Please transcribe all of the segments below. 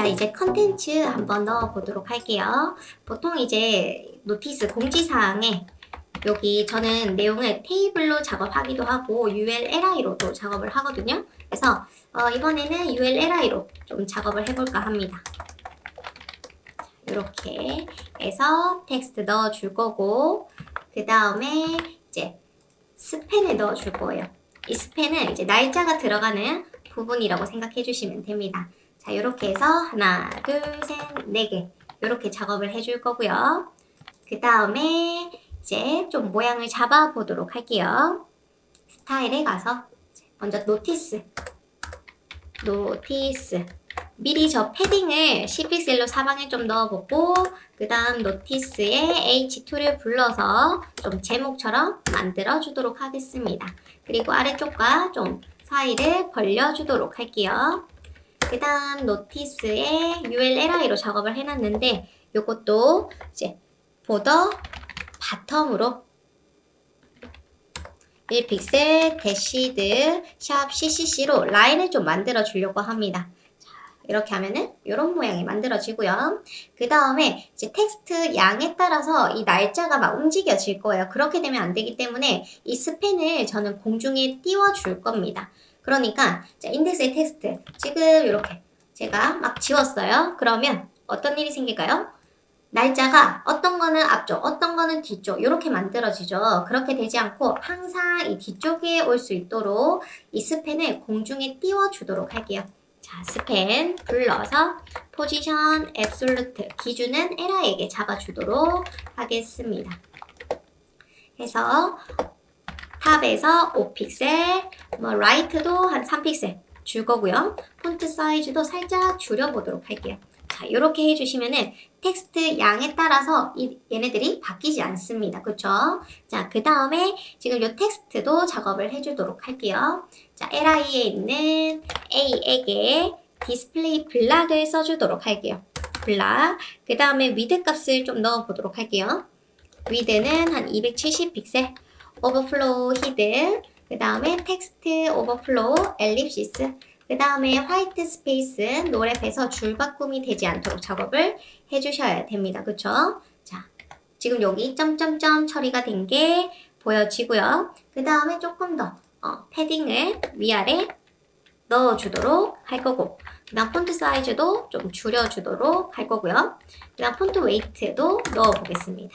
자, 이제 컨텐츠 한번 넣어 보도록 할게요. 보통 이제 노티스 공지사항에 여기 저는 내용을 테이블로 작업하기도 하고 ULLI로도 작업을 하거든요. 그래서 어, 이번에는 ULLI로 좀 작업을 해볼까 합니다. 이렇게 해서 텍스트 넣어줄 거고 그 다음에 이제 스펜을 넣어줄 거예요. 이 스펜은 이제 날짜가 들어가는 부분이라고 생각해 주시면 됩니다. 자, 이렇게 해서 하나, 둘, 셋, 네 개. 이렇게 작업을 해줄 거고요. 그 다음에 이제 좀 모양을 잡아 보도록 할게요. 스타일에 가서 먼저 노티스. 노티스. 미리 저 패딩을 10픽셀로 사방에 좀 넣어보고 그 다음 노티스에 H2를 불러서 좀 제목처럼 만들어 주도록 하겠습니다. 그리고 아래쪽과 좀 사이를 벌려주도록 할게요. 그 다음 노티스에 ULLI로 작업을 해놨는데 요것도 이제 보더 바텀으로 1픽셀 대시드 샵 CCC로 라인을 좀 만들어 주려고 합니다. 자, 이렇게 하면은 이런 모양이 만들어지고요. 그 다음에 이제 텍스트 양에 따라서 이 날짜가 막 움직여질 거예요. 그렇게 되면 안 되기 때문에 이 스펜을 저는 공중에 띄워 줄 겁니다. 그러니까 자, 인덱스의 텍스트 지금 이렇게 제가 막 지웠어요. 그러면 어떤 일이 생길까요? 날짜가 어떤 거는 앞쪽, 어떤 거는 뒤쪽 이렇게 만들어지죠. 그렇게 되지 않고 항상 이 뒤쪽에 올 수 있도록 이 스펜을 공중에 띄워주도록 할게요. 자, 스펜 불러서 포지션 앱솔루트 기준은 에라에게 잡아주도록 하겠습니다. 해서 탑에서 5픽셀, 뭐 라이트도 한 3픽셀 줄 거고요. 폰트 사이즈도 살짝 줄여보도록 할게요. 자, 이렇게 해주시면은 텍스트 양에 따라서 이, 얘네들이 바뀌지 않습니다. 그쵸? 자, 그 다음에 지금 이 텍스트도 작업을 해주도록 할게요. 자, LI에 있는 A에게 디스플레이 블락을 써주도록 할게요. 블락. 그 다음에 위드 값을 좀 넣어보도록 할게요. 위드는 한 270픽셀. 오버플로우 히드. 그 다음에 텍스트 오버플로우 엘립시스. 그 다음에 화이트 스페이스 노랩에서 줄 바꿈이 되지 않도록 작업을 해주셔야 됩니다. 그쵸? 자, 지금 여기 점점점 처리가 된 게 보여지고요. 그 다음에 조금 더 어, 패딩을 위아래 넣어주도록 할 거고 그 다음 폰트 사이즈도 좀 줄여주도록 할 거고요. 그 다음 폰트 웨이트도 넣어보겠습니다.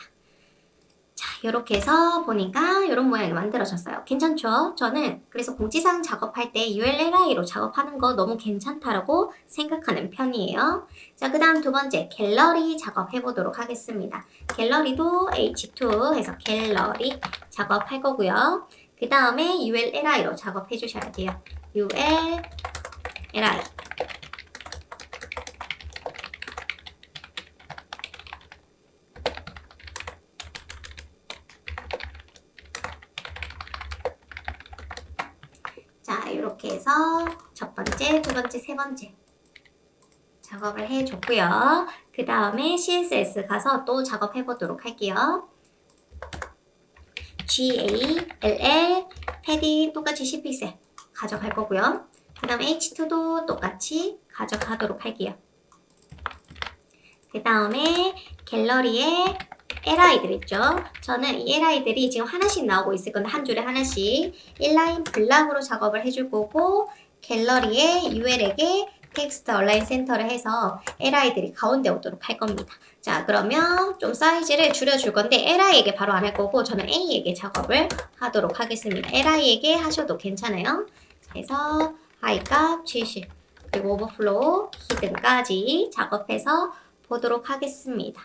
자, 이렇게 해서 보니까 이런 모양이 만들어졌어요. 괜찮죠? 저는 그래서 공지사항 작업할 때 ULLI로 작업하는 거 너무 괜찮다라고 생각하는 편이에요. 자, 그 다음 두 번째, 갤러리 작업해 보도록 하겠습니다. 갤러리도 H2 해서 갤러리 작업할 거고요. 그 다음에 ULLI로 작업해 주셔야 돼요. ULLI. 자, 이렇게 해서 첫 번째, 세 번째 작업을 해줬고요. 그 다음에 CSS 가서 또 작업해 보도록 할게요. GALL 패딩 똑같이 10픽셀 가져갈 거고요. 그 다음에 H2도 똑같이 가져가도록 할게요. 그 다음에 갤러리에 LI들 있죠. 저는 이 LI들이 지금 하나씩 나오고 있을 건데 한 줄에 하나씩 1라인 블락으로 작업을 해줄 거고 갤러리에 UL에게 텍스트 얼라인 센터를 해서 LI들이 가운데 오도록 할 겁니다. 자 그러면 좀 사이즈를 줄여줄 건데 LI에게 바로 안 할 거고 저는 A에게 작업을 하도록 하겠습니다. LI에게 하셔도 괜찮아요. 그래서 하이값 70 그리고 오버플로우 히든까지 작업해서 보도록 하겠습니다.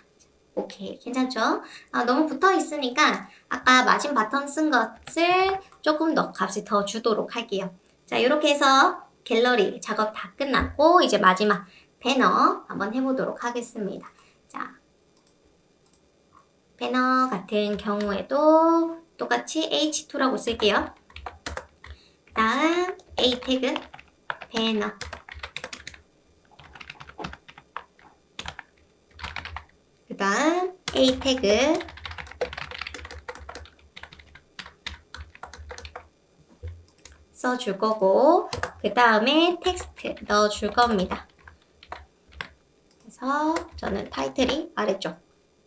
오케이 괜찮죠? 아, 너무 붙어 있으니까 아까 마진 바텀 쓴 것을 조금 더 값을 더 주도록 할게요. 자 이렇게 해서 갤러리 작업 다 끝났고 이제 마지막 배너 한번 해보도록 하겠습니다. 자 배너 같은 경우에도 똑같이 H2라고 쓸게요. 다음 A 태그 배너 그 다음 A 태그 써줄 거고 그 다음에 텍스트 넣어줄 겁니다. 그래서 저는 타이틀이 아래쪽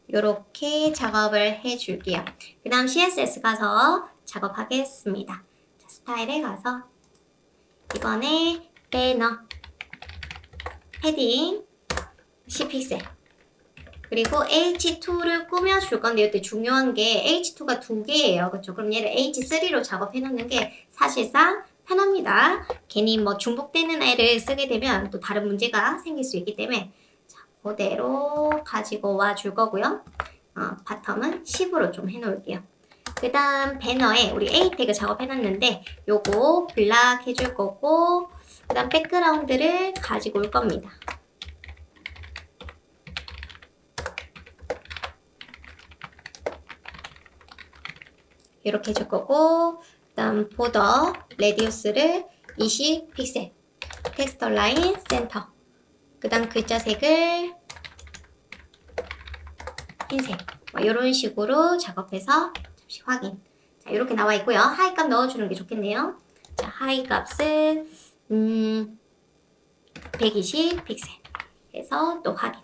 이렇게 작업을 해줄게요. 그 다음 CSS 가서 작업하겠습니다. 자, 스타일에 가서 이번에 배너 패딩 10픽셀 그리고 H2를 꾸며줄 건데 이때 중요한 게 H2가 두 개예요. 그렇죠? 그럼 얘를 H3로 작업해 놓는 게 사실상 편합니다. 괜히 뭐 중복되는 애를 쓰게 되면 또 다른 문제가 생길 수 있기 때문에 자, 그대로 가지고 와 줄 거고요. 어, 바텀은 10으로 좀 해놓을게요. 그 다음 배너에 우리 A 태그 작업해놨는데 요거 블락 해줄 거고 그 다음 백그라운드를 가지고 올 겁니다. 이렇게 해줄 거고 그 다음 보더 레디우스를 20 픽셀 텍스터 라인 센터. 그 다음 글자 색을 흰색. 뭐 이런 식으로 작업해서 잠시 확인. 자 이렇게 나와 있고요. 하이 값 넣어주는 게 좋겠네요. 자 하이 값은 음, 120 픽셀 해서 또 확인.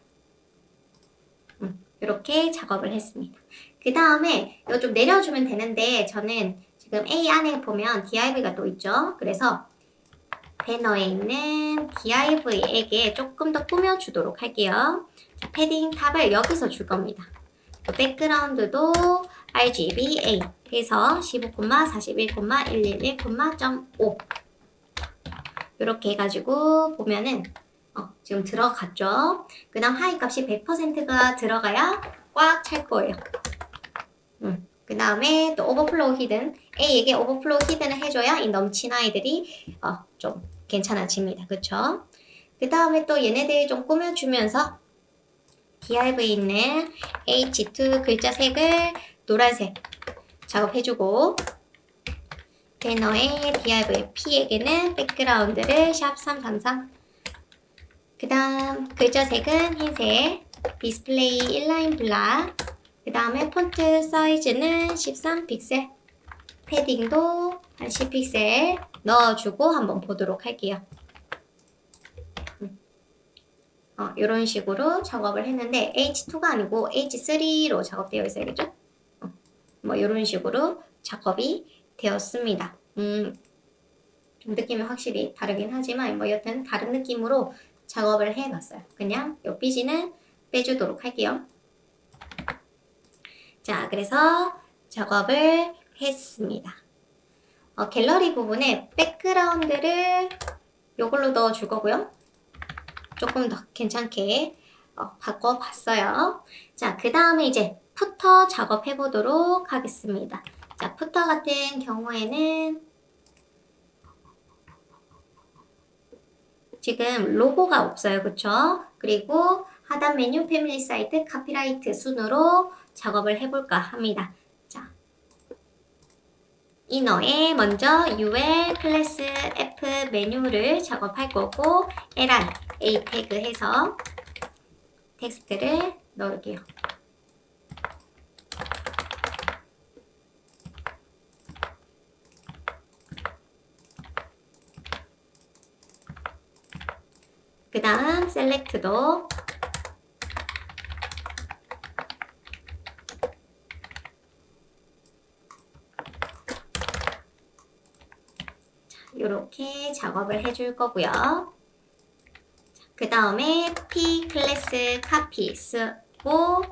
음, 이렇게 작업을 했습니다. 그 다음에 이거 좀 내려주면 되는데 저는 지금 A 안에 보면 div가 또 있죠. 그래서 배너에 있는 div에게 조금 더 꾸며주도록 할게요. 자, 패딩 탑을 여기서 줄 겁니다. 또 백그라운드도 RGB A 해서 15,41,111.5 이렇게 해가지고 보면은 어, 지금 들어갔죠. 그 다음 하이 값이 100%가 들어가야 꽉 찰 거예요. 음. 그 다음에 또 오버플로우 히든 A에게 오버플로우 히든을 해줘야 이 넘친 아이들이 어, 좀 괜찮아집니다. 그쵸? 그 다음에 또 얘네들 좀 꾸며주면서 DIV 있는 H2 글자 색을 노란색 작업해주고 배너의 DIV P에게는 백그라운드를 샵333 그 다음 글자 색은 흰색 디스플레이 인라인 블락 그 다음에 폰트 사이즈는 13픽셀 패딩도 한 10픽셀 넣어주고 한번 보도록 할게요. 음. 어, 이런 식으로 작업을 했는데 H2가 아니고 H3로 작업되어 있어야겠죠? 어, 뭐 이런 식으로 작업이 되었습니다. 음, 좀 느낌이 확실히 다르긴 하지만 뭐 여튼 다른 느낌으로 작업을 해봤어요. 그냥 요 삐지는 빼주도록 할게요. 자, 그래서 작업을 했습니다. 어, 갤러리 부분에 백그라운드를 이걸로 넣어줄 거고요. 조금 더 괜찮게 어, 바꿔봤어요. 자, 그 다음에 이제 푸터 작업해 보도록 하겠습니다. 자, 푸터 같은 경우에는 지금 로고가 없어요. 그쵸? 그리고 하단 메뉴 패밀리 사이트 카피라이트 순으로 작업을 해볼까 합니다. 자, 이너에 먼저 UL 클래스 F 메뉴를 작업할 거고 LI A 태그 해서 텍스트를 넣을게요. 그 다음 셀렉트도 이렇게 작업을 해줄 거고요. 그 다음에 P 클래스 카피 쓰고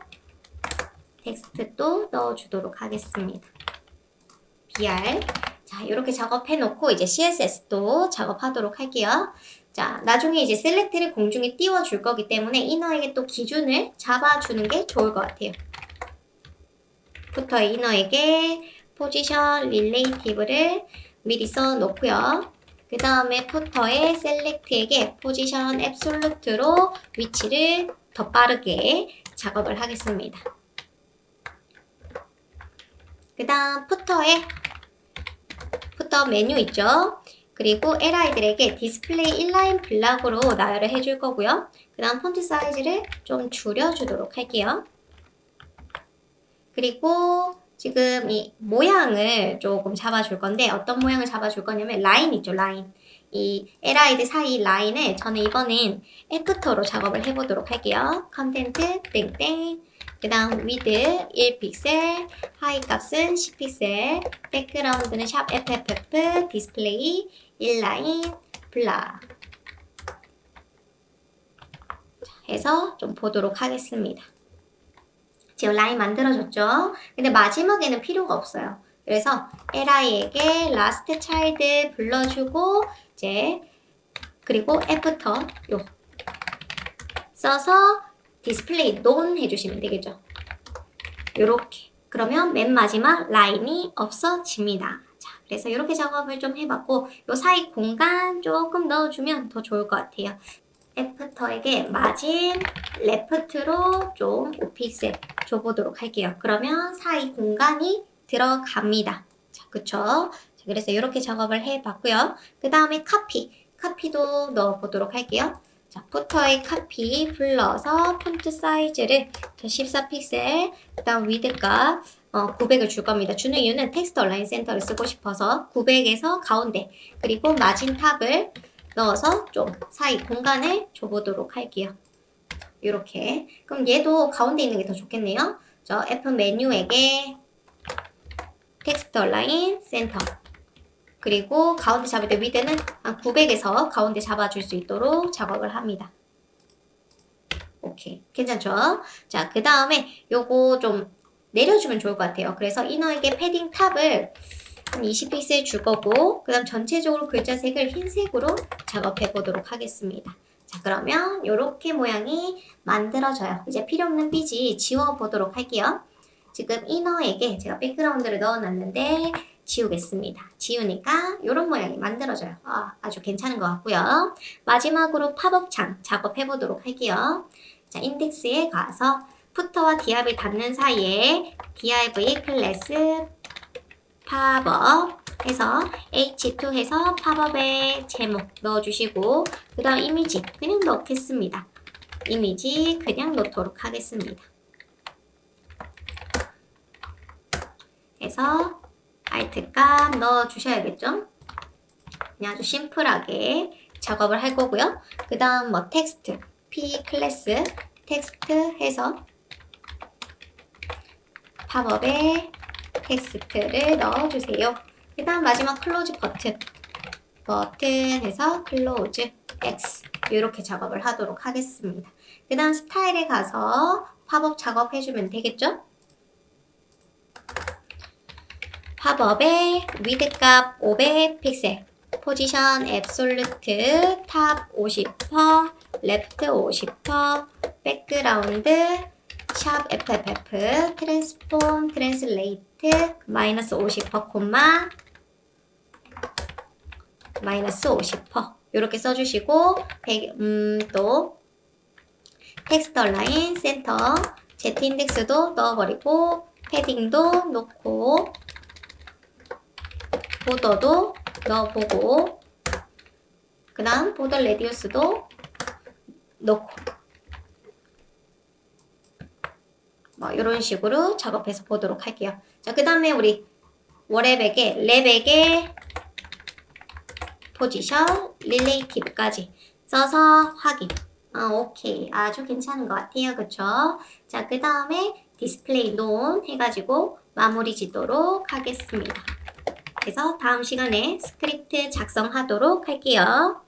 텍스트도 넣어주도록 하겠습니다. BR 자 이렇게 작업해 놓고 이제 CSS도 작업하도록 할게요. 자 나중에 이제 셀렉트를 공중에 띄워 줄 거기 때문에 이너에게 또 기준을 잡아주는 게 좋을 것 같아요. 부터 이너에게 포지션 릴레이티브를 미리 써 놓고요. 그 다음에 포터의 셀렉트에게 포지션 앱솔루트로 위치를 더 빠르게 작업을 하겠습니다. 그 다음 포터의 포터 메뉴 있죠? 그리고 LI들에게 디스플레이 인라인 블락으로 나열을 해줄 거고요. 그 다음 폰트 사이즈를 좀 줄여주도록 할게요. 그리고 지금 이 모양을 조금 잡아줄 건데 어떤 모양을 잡아줄 거냐면 라인 있죠 라인 이 LID 사이 라인을 저는 이번엔 애프터로 작업을 해보도록 할게요. 컨텐트 땡땡 그 다음 위드 1픽셀 하이 값은 10픽셀 백그라운드는 샵 FFF 디스플레이 1라인 블라 자, 해서 좀 보도록 하겠습니다. 지금 라인 만들어줬죠? 근데 마지막에는 필요가 없어요. 그래서 li에게 last child 불러주고 이제 그리고 애프터 요 써서 디스플레이 논 해주시면 되겠죠. 요렇게 그러면 맨 마지막 라인이 없어집니다. 자, 그래서 이렇게 작업을 좀 해봤고 요 사이 공간 조금 넣어주면 더 좋을 것 같아요. 애프터에게 마진 레프트로 좀 5픽셀 줘보도록 할게요. 그러면 사이 공간이 들어갑니다. 자, 그쵸? 자, 그래서 이렇게 작업을 해봤고요. 그 다음에 카피, 카피도 넣어보도록 할게요. 자, 푸터의 카피 불러서 폰트 사이즈를 14픽셀, 그 다음 위드값 어, 900을 줄 겁니다. 주는 이유는 텍스트 온라인 센터를 쓰고 싶어서 900에서 가운데, 그리고 마진 탑을 넣어서 좀 사이 공간을 줘보도록 할게요. 이렇게. 그럼 얘도 가운데 있는 게 더 좋겠네요. 저 F 메뉴에게 텍스트 온라인 센터. 그리고 가운데 잡을 때 위드는 한 900에서 가운데 잡아줄 수 있도록 작업을 합니다. 오케이. 괜찮죠? 자, 그 다음에 요거 좀 내려주면 좋을 것 같아요. 그래서 이너에게 패딩 탑을 한 20픽셀 줄 거고, 그 다음 전체적으로 글자 색을 흰색으로 작업해 보도록 하겠습니다. 자, 그러면 이렇게 모양이 만들어져요. 이제 필요 없는 삐지 지워 보도록 할게요. 지금 이너에게 제가 백그라운드를 넣어놨는데 지우겠습니다. 지우니까 이런 모양이 만들어져요. 아, 아주 괜찮은 것 같고요. 마지막으로 팝업 창 작업해 보도록 할게요. 자, 인덱스에 가서 푸터와 디압을 닫는 사이에 div 클래스 팝업 해서 h2 해서 팝업의 제목 넣어주시고 그 다음 이미지 그냥 넣겠습니다. 이미지 그냥 넣도록 하겠습니다. 해서 alt 값 넣어주셔야겠죠? 아주 심플하게 작업을 할 거고요. 그 다음 뭐 텍스트 p 클래스 텍스트 해서 팝업에 텍스트를 넣어주세요. 그 다음 마지막 클로즈 버튼 버튼 해서 클로즈 X 이렇게 작업을 하도록 하겠습니다. 그 다음 스타일에 가서 팝업 작업해주면 되겠죠? 팝업에 위드 값 500 픽셀 포지션 앱솔루트 탑 50%, 레프트 50%, 백그라운드 샵 FFF 트랜스폼 트랜슬레이트 마이너스 50% 콤마 마이너스 50% 이렇게 써주시고 음, 또 텍스트 얼라인 센터 Z 인덱스도 넣어버리고 패딩도 놓고 보더도 넣어보고 그 다음 보더 레디우스도 넣고 뭐 이런 식으로 작업해서 보도록 할게요. 자, 그 다음에 우리 월앱에게 랩에게 포지션 릴레이티브까지 써서 확인. 아, 오케이. 아주 괜찮은 것 같아요. 그쵸? 자, 그 다음에 디스플레이 논 해가지고 마무리 짓도록 하겠습니다. 그래서 다음 시간에 스크립트 작성하도록 할게요.